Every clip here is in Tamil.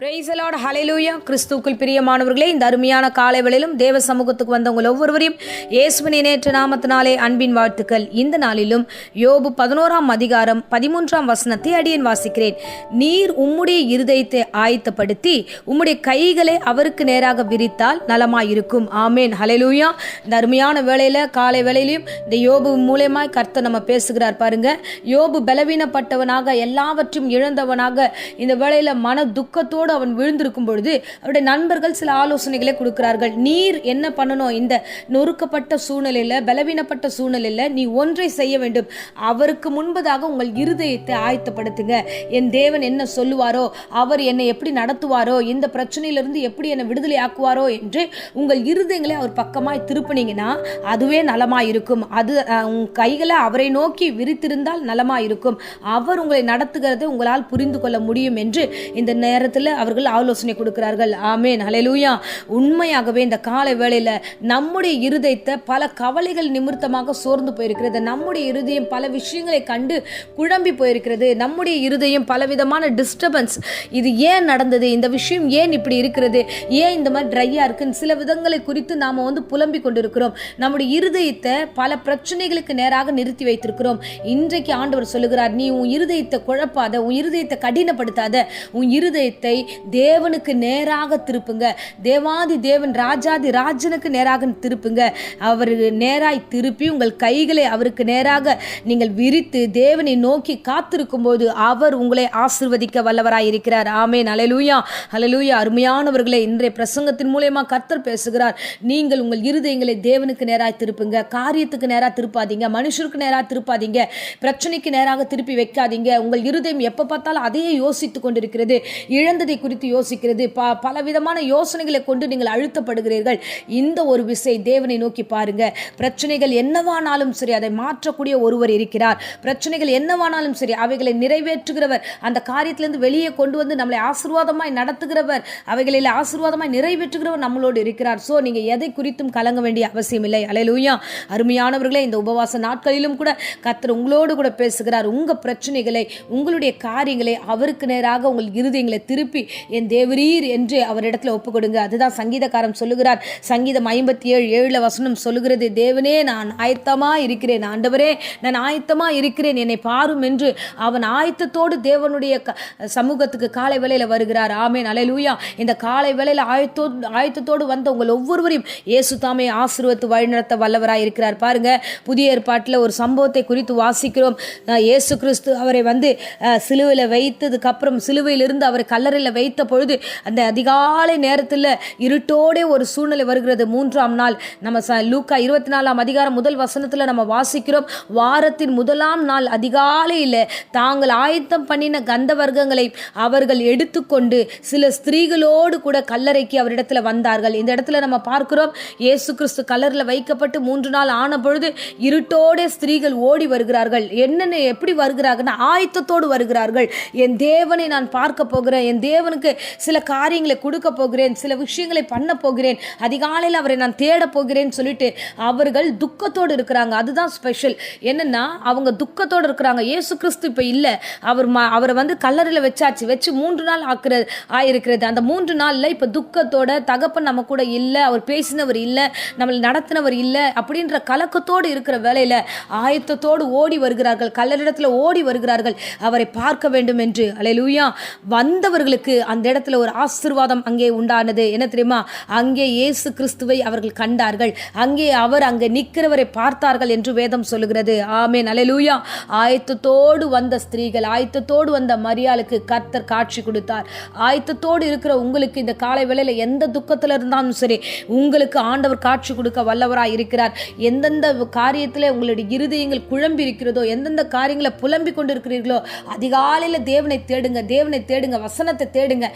பிரைசலாட் ஹலெலூயா கிறிஸ்துவுக்குள் பிரியமானவர்களே இந்த அருமையான காலை தேவ சமூகத்துக்கு வந்தவங்கள் ஒவ்வொருவரையும் இயேசுவின் நேற்று நாமத்தினாலே அன்பின் வாழ்த்துக்கள். இந்த நாளிலும் யோபு பதினோராம் அதிகாரம் பதிமூன்றாம் வசனத்தை அடியேன் வாசிக்கிறேன். நீர் உம்முடைய இருதயத்தை ஆயத்தப்படுத்தி உம்முடைய கைகளை அவருக்கு நேராக விரித்தால் நலமாயிருக்கும். ஆமேன். ஹலெலூயா இந்த அருமையான வேளையில் காலை வேளையிலையும் இந்த யோபு மூலயமாய் கர்த்தர் நம்ம பேசுகிறார் பாருங்க. யோபு பலவீனப்பட்டவனாக எல்லாவற்றையும் இழந்தவனாக இந்த வேளையில் மன துக்கத்தோடு அவன் விழுந்திருக்கும் பொழுது அவருடைய நண்பர்கள் சில ஆலோசனைகளை கொடுக்கிறார்கள். நீர் என்ன பண்ணணும்? இந்த நொறுக்கப்பட்ட சூழ்நிலையில் பலவீனப்பட்ட சூழ்நிலையில் நீ ஒன்றை செய்ய வேண்டும். அவருக்கு முன்பதாக உங்கள் இருதயத்தை ஆயத்தப்படுத்துங்க. என் தேவன் என்ன சொல்லுவாரோ அவர் என்னை எப்படி நடத்துவாரோ இந்த பிரச்சனையிலிருந்து எப்படி என்னை விடுதலை ஆக்குவாரோ என்று உங்கள் இருதயங்களை அவர் பக்கமாய் திருப்பினீங்கன்னா அதுவே நலமாக இருக்கும் அது அஹ், உங்க கைகளை அவரை நோக்கி விரித்திருந்தால் நலமாக இருக்கும் அவர் உங்களை நடத்துகிறதை உங்களால் புரிந்து கொள்ள முடியும் என்று இந்த நேரத்தில் அவர்கள் ஆலோசனை கொடுக்கிறார்கள். ஆமேன். ஹalleluya. உண்மையாகவே இந்த கால வேளையில் நம்முடைய இருதயத்தை பல கவலைகள் நிமித்தமாக சோர்ந்து போயிருக்கிறது. நம்முடைய இருதயம் பல விஷயங்களை கண்டு குழம்பி போயிருக்கிறது. நம்முடைய இருதயம் பலவிதமான டிஸ்டர்பன்ஸ் இது ஏன் நடந்தது? இந்த விஷயம் ஏன் இப்படி இருக்கிறது? ஏன் இந்த மாதிரி ட்ரையாக இருக்குன்னு சில விதங்களை குறித்து நாம் வந்து புலம்பிக் கொண்டிருக்கிறோம். நம்முடைய இருதயத்தை பல பிரச்சனைகளுக்கு நேராக நிறுத்தி வைத்திருக்கிறோம். இன்றைக்கு ஆண்டவர் சொல்லுகிறார் நீ உன் இருதயத்தை குழப்பாத உன் இருதயத்தை கடினப்படுத்தாத உன் இருதயத்தை தேவனுக்கு நேராக திருப்புங்க. தேவாதி தேவன் ராஜாதி ராஜனுக்கு நேராக திருப்புங்க. அவர் நேராய் திருப்பி உங்கள் கைகளை அவருக்கு நேராக நீங்கள் விரித்து தேவனை நோக்கி காத்திருக்கும் போது அவர் உங்களை ஆசிர்வதிக்க வல்லவராய் இருக்கிறார். ஆமேன். அலலூயா அலலூயா அருமையானவர்களே இன்றைய பிரசங்கத்தின் மூலயமா கர்த்தர் பேசுகிறார். நீங்கள் உங்கள் இருதயங்களை தேவனுக்கு நேராக திருப்புங்க. காரியத்துக்கு நேராக திருப்பாதீங்க. மனுஷருக்கு நேராக திருப்பாதீங்க. பிரச்சனைக்கு நேராக திருப்பி வைக்காதீங்க. உங்கள் இருதயம் எப்போ பார்த்தாலும் அதையே யோசித்து கொண்டிருக்கிறது. இழந்ததை குறித்து யோசிக்கிறது. ப பலவிதமான யோசனைகளை கொண்டு நீங்கள் அழுத்தப்படுகிறீர்கள். இந்த ஒரு விசை தேவனை நோக்கி பாருங்க. பிரச்சனைகள் என்னவானாலும் சரி அதை மாற்றக்கூடிய ஒருவர் இருக்கிறார். பிரச்சனைகள் என்னவானாலும் சரி அவைகளை நிறைவேற்றுகிறவர் அந்த காரியத்திலிருந்து வெளியே கொண்டு வந்து நம்மளை ஆசீர்வாதமாய் நடத்துகிறவர் அவைகளில் ஆசீர்வாதமாய் நிறைவேற்றுகிறவர் நம்மளோடு இருக்கிறார். ஸோ நீங்கள் எதை குறித்தும் கலங்க வேண்டிய அவசியம் இல்லை அலையலூயா அருமையானவர்களே இந்த உபவாச நாட்களிலும் கூட கத்தர் உங்களோடு கூட பேசுகிறார். உங்கள் பிரச்சனைகளை உங்களுடைய காரியங்களை அவருக்கு நேராக உங்கள் இருதயங்களை திருப்பி என் தேவரீர் என்று அவரிடத்தில் ஒப்பு கொடுங்க அதுதான் சங்கீதக்காரன் சொல்லுகிறார். சங்கீதம் ஐம்பத்தி ஏழு ஏழில் வசனம் சொல்லுகிறது தேவனே நான் ஆயத்தமாக இருக்கிறேன். ஆண்டவரே நான் ஆயத்தமாக இருக்கிறேன். என்னை பாரும் என்று அவன் ஆயத்தத்தோடு தேவனுடைய க- சமூகத்துக்கு காலை வேளையில வருகிறார். ஆமேன். அலையலூயா இந்த காலை வேளையில ஆயத்தோ ஆயத்தத்தோடு வந்த உங்கள் ஒவ்வொருவரையும் இயேசு தாமே ஆசீர்வத்து வழிநடத்த வல்லவராக இருக்கிறார். பாருங்க புதிய ஏற்பாட்டில் ஒரு சம்பவத்தை குறித்து வாசிக்கிறோம். இயேசு கிறிஸ்து அவரை வந்து சிலுவையில் வைத்ததுக்கு அப்புறம் சிலுவையிலிருந்து அவரை கல்லறையில் வைத்த பொழுது அந்த அதிகாலை நேரத்தில் இருட்டோடே ஒரு சூழ்நிலை வருகிறது. மூன்றாம் நாள் நம்ம ச லூக்கா இருபத்தி நாலாம் அதிகாரம் முதல் வசனத்தில் நம்ம வாசிக்கிறோம். வாரத்தின் முதலாம் நாள் அதிகாலையில் தாங்கள் ஆயத்தம் பண்ணின கந்த வர்க்கங்களை அவர்கள் எடுத்துக்கொண்டு சில ஸ்திரீகளோடு கூட கல்லறைக்கு அவரிடத்துல வந்தார்கள். இந்த இடத்துல நம்ம பார்க்கிறோம் இயேசு கிறிஸ்து கலரில் வைக்கப்பட்டு மூன்று நாள் ஆன பொழுது இருட்டோடே ஸ்திரீகள் ஓடி வருகிறார்கள். என்னென்ன எப்படி வருகிறார்கள்னா ஆயத்தத்தோடு வருகிறார்கள். என் தேவனை நான் பார்க்க போகிறேன். என் தேவனுக்கு சில காரியங்களை கொடுக்க போகிறேன் சில விஷயங்களை பண்ண போகிறேன். அதிகாலையில் அவரை நான் தேட போகிறேன்னு சொல்லிட்டு அவர்கள் துக்கத்தோடு இருக்கிறாங்க. அதுதான் ஸ்பெஷல் என்னன்னா அவங்க துக்கத்தோடு இருக்கிறாங்க. ஏசு கிறிஸ்து இப்போ இல்லை. அவர் ம அவரை வந்து கல்லறையில் வச்சாச்சு. வச்சு மூன்று நாள் ஆக்கிற ஆயிருக்கிறது. அந்த மூன்று நாளில் இப்போ துக்கத்தோட தகப்பன் நம்ம கூட இல்லை அவர் பேசினவர் இல்லை நம்மளை நடத்தினவர் இல்லை அப்படின்ற கலக்கத்தோடு இருக்கிற வேலையில் ஆயத்தத்தோடு ஓடி வருகிறார்கள். கல்லறிடத்தில் ஓடி வருகிறார்கள். அவரை பார்க்க வேண்டும் என்று. அலையலூயா வந்தவர்களுக்கு அந்த இடத்துல ஒரு ஆசீர்வாதம் அங்கே உண்டானது. என்ன தெரியுமா? அங்கே இயேசு கிறிஸ்துவை அவர்கள் கண்டார்கள். அங்கே அவர் அங்கே நிற்கிறவரை பார்த்தார்கள் என்று வேதம் சொல்லுகிறது. ஆமே நலலூயா ஆயத்தத்தோடு வந்த ஸ்திரீகள் ஆயத்தத்தோடு வந்த மரியாளுக்கு கர்த்தர் காட்சி கொடுத்தார். ஆயத்தத்தோடு இருக்கிற உங்களுக்கு இந்த காலை வேளையில் எந்த துக்கத்தில் இருந்தாலும் சரி உங்களுக்கு ஆண்டவர் காட்சி கொடுக்க வல்லவராக இருக்கிறார். எந்தெந்த காரியத்தில் உங்களுடைய இருதயங்கள் குழம்பி இருக்கிறதோ எந்தெந்த காரியங்களை புலம்பி கொண்டு இருக்கிறீர்களோ அதிகாலையில் தேவனை தேடுங்க தேவனை தேடுங்க வசனத்தை தேடுங்க.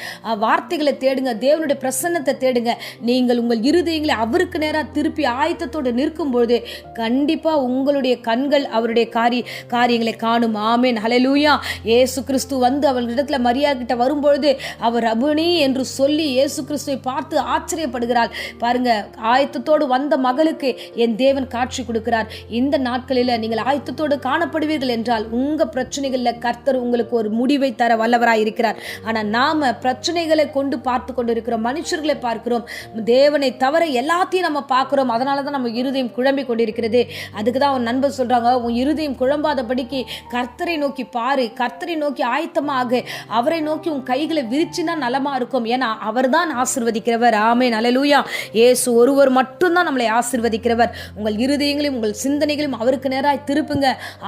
வார்த்தைகளை தேடுங்க. தேவனுடைய பிரசன்னத்தை தேடுங்க. நீங்கள் உங்கள் இருதயங்களை அவருக்கு நேராக திருப்பி ஆயத்தத்தோடு நிற்கும் பொழுது கண்டிப்பாக உங்களுடைய கண்கள் அவருடைய காரிய காரியங்களை காணும். ஆமேன். ஹலலூயா ஏசு கிறிஸ்து வந்து அவர்களிடத்தில் மரியா கிட்ட வரும்பொழுது அவர் ரபுனி என்று சொல்லி ஏசு கிறிஸ்துவை பார்த்து ஆச்சரியப்படுகிறாள் பாருங்க ஆயத்தத்தோடு வந்த மகளுக்கு என் தேவன் காட்சி கொடுக்கிறார். இந்த நாட்களில் நீங்கள் ஆயத்தத்தோடு காணப்படுவீர்கள் என்றால் உங்கள் பிரச்சனைகளில் கர்த்தர் உங்களுக்கு ஒரு முடிவை தர வல்லவராக இருக்கிறார் ஆனால் நான் நாம் பிரச்சனைகளை கொண்டு பார்த்து கொண்டு இருக்கிறோம் மனுஷர்களை பார்க்கிறோம். தேவனை தவிர எல்லாத்தையும் நம்ம பார்க்குறோம். அதனால தான் நம்ம இருதயம் குழம்பி கொண்டிருக்கிறது. அதுக்கு தான் அவன் நண்பர் சொல்கிறாங்க உன் இருதயம் குழம்பாதபடிக்கு கர்த்தரை நோக்கி பாரு. கர்த்தரை நோக்கி ஆயத்தமாக. அவரை நோக்கி உன் கைகளை விரிச்சுனா நலமாக இருக்கும். ஏன்னா அவர் தான் ஆசிர்வதிக்கிறவர். ஆமே நலலூயா ஏசு ஒருவர் மட்டும்தான் நம்மளை ஆசிர்வதிக்கிறவர். உங்கள் இருதயங்களையும் உங்கள் சிந்தனைகளையும் அவருக்கு நேராக திருப்புங்க.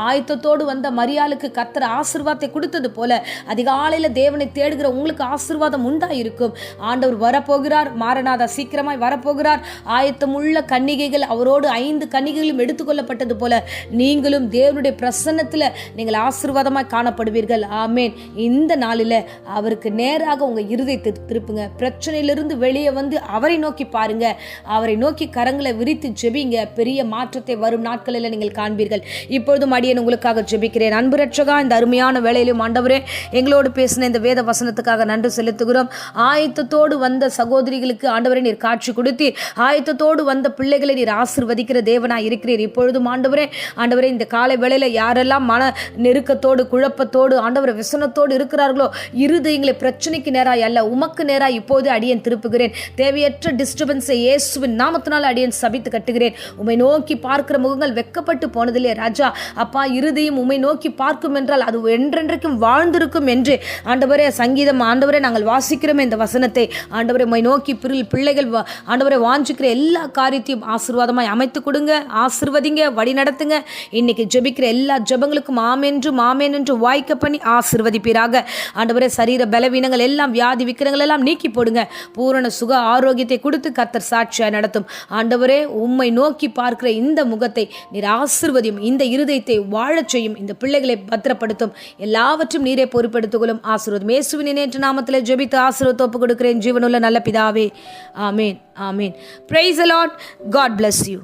ஆயத்தத்தோடு வந்த மரியாளுக்கு கர்த்தர் ஆசிர்வாதத்தை கொடுத்தது போல அதிகாலையில் தேவனை தேடுகிற உங்களுக்கு ஆசிர்வாதம் உண்டா இருக்கும் ஆண்டவர் வரப்போகிறார் மாரநாதா சீக்கிரமாய் வரப்போகிறார். ஆயத்தம் உள்ள கன்னிகைகள் அவரோடு ஐந்து கன்னிகைகளும் எடுத்துக்கொள்ளப்பட்டது போல நீங்களும் தேவனுடைய பிரசன்னத்துல நீங்கள் ஆசீர்வாதமாய் காணப்படுவீர்கள். ஆமேன். இந்த நாளில் அவருக்கு நேராக உங்க இருதயத்தை திருப்புங்க. பிரச்சனையிலிருந்து வெளியே வந்து அவரை நோக்கி பாருங்க. அவரை நோக்கி கரங்களை விரித்து ஜெபிங்க. பெரிய மாற்றத்தை வரும் நாட்களில் நீங்கள் காண்பீர்கள். இப்பொழுதும் அடியேன் உங்களுக்காக ஜெபிக்கிறேன். அன்பு ரட்சகா இந்த அருமையான வேலையிலும் ஆண்டவரே எங்களோடு பேசின இந்த வேத வசனத்துக்காக நன்றி செலுத்துகிறோம். ஆயத்தத்தோடு வந்த சகோதரிகளுக்கு ஆண்டவரை நீர் காட்சி கொடுத்து ஆயத்தத்தோடு வந்த பிள்ளைகளை நீர் ஆசிர்வதிக்கிற தேவனாய் இருக்கிறீர். இப்பொழுதும் ஆண்டவரே ஆண்டவரே இந்த காலை வேளையில் யாரெல்லாம் மன நெருக்கத்தோடு குழப்பத்தோடு ஆண்டவர் விசனத்தோடு இருக்கிறார்களோ இருதயங்களை பிரச்சனைக்கு நேராய் அல்ல உமக்கு நேராய் இப்போது அடியன் திருப்புகிறேன். தேவையற்ற டிஸ்டர்பன்ஸை இயேசுவின் நாமத்தினால் அடியன் சபித்து கட்டுகிறேன். உமை நோக்கி பார்க்கிற முகங்கள் வெக்கப்பட்டு போனதில்லை ராஜா. அப்பா இருதயம் உமை நோக்கி பார்க்கும் என்றால் அது என்றென்றைக்கும் வாழ்ந்திருக்கும் என்று ஆண்டவரே சங்கீதம் ஆண்டவரே நாங்கள் வாசிக்கிறோமே இந்த வசனத்தை. ஆண்டவரை மை நோக்கி பிரில் பிள்ளைகள் வா- ஆண்டவரை வாஞ்சிக்கிற எல்லா காரியத்தையும் ஆசீர்வாதமாய் அமைத்து கொடுங்க ஆசிர்வதிங்க வழி நடத்துங்க இன்னைக்கு ஜெபிக்கிற எல்லா ஜெபங்களுக்கும் மாமென்று மாமேன் என்று வாய்க்க பண்ணி ஆசிர்வதிப்பீராக. ஆண்டவரே சரீர பலவீனங்கள் எல்லாம் வியாதி விக்கிரங்கள் எல்லாம் நீக்கி போடுங்க. பூரண சுக ஆரோக்கியத்தை கொடுத்து கத்தர் சாட்சியாக நடத்தும். ஆண்டவரே உம்மை நோக்கி பார்க்கிற இந்த முகத்தை நீர் ஆசிர்வதியும் இந்த இருதயத்தை வாழச் செய்யும் இந்த பிள்ளைகளை பத்திரப்படுத்தும். எல்லாவற்றும் நீரே பொறுப்பெடுத்துக்கொள்ளும் ஆசீர்வதம். இயேசுவின் நேற்று நாமத்தில் ஜெபித்து ஆசீர்வத்தை ஒப்பு கொடுக்கிறேன். ஜீவனுள்ள நல்ல பிதாவே. ஆமேன். ஆமேன். பிரைஸ் அலாட் காட் பிளஸ் யூ